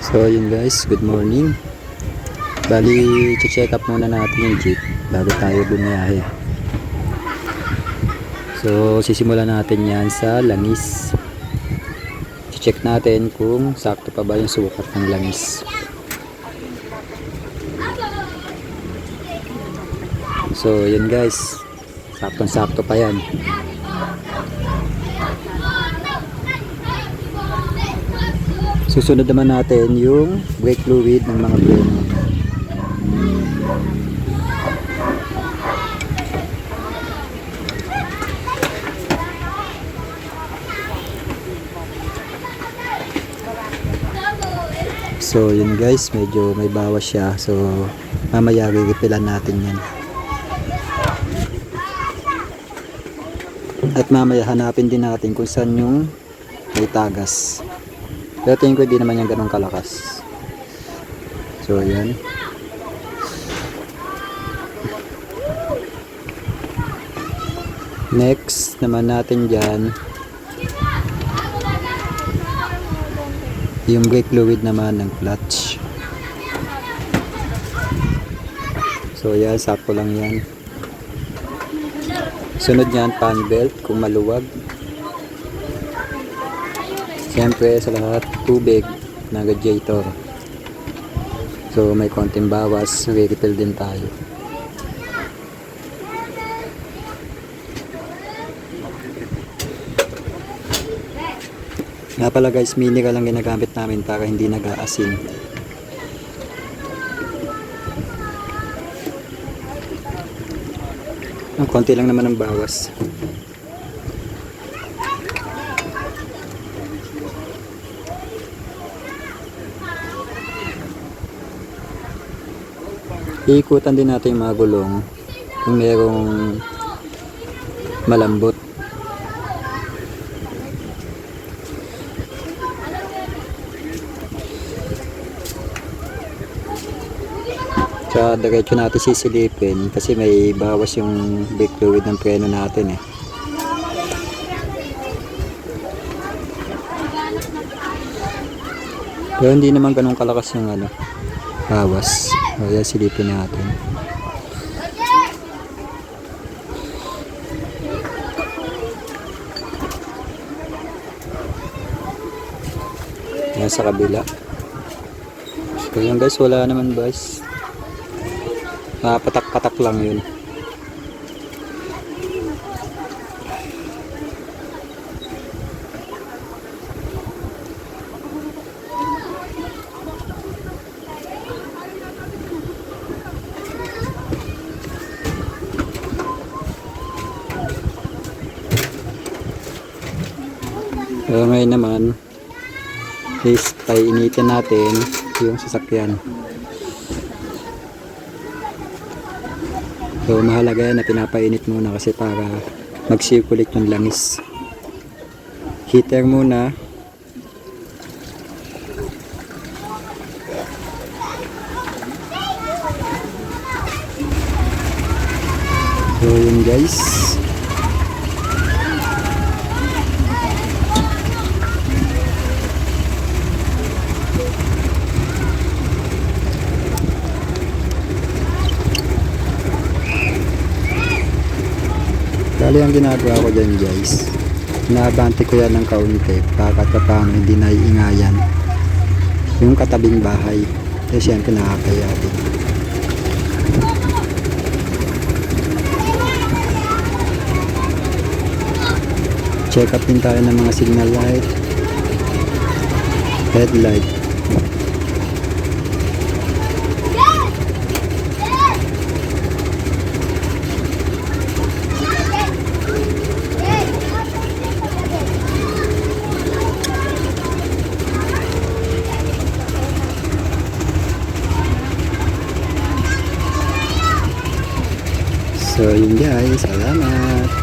So yun guys, good morning. Bali, check up muna natin yung jeep bago tayo bumiyahe. So sisimulan natin yan sa langis. Check natin kung sakto pa ba yung sukat ng langis. So yun guys, saktong sakto pa yan. Susunod naman natin yung brake fluid ng mga brake. So yun guys, medyo may bawas siya. So mamaya gigipilan natin yan. At mamaya hanapin din natin kung saan yung may tagas. Pero tingin ko hindi naman yan ganun kalakas. So yan. Next naman natin dyan. Yung brake fluid naman ng clutch. So yan, sakto lang yan. Sunod yan, fan belt kung maluwag. Siyempre sa lahat, tubig na radiator. So may konting bawas, refill din tayo. Nga pala guys, mineral lang ginagamit namin para hindi nag-aasin. Ang konti lang naman ang bawas. Iikutan din natin yung mga gulong kung merong malambot. Sa diretso natin sisilipin kasi may bawas yung brake fluid ng preno natin eh. Pero hindi naman ganun kalakas yung ano, bawas. Kaya silipin natin. Yan sa kabila. So yun guys, wala naman guys. Ah, patak-patak lang yun. So ngayon naman is painitin natin yung sasakyan. So mahalaga yan na pinapainit muna kasi para mag-circulate yung langis. Heater muna. So yun guys. Bali ang ginagawa ko dyan guys, inaabante ko yan ng kaunti para paano hindi naiingayan yung katabing bahay. Kasi syempre nakakaya din. Check up din tayo ng mga signal light, headlight. So, yun guys. Salamat.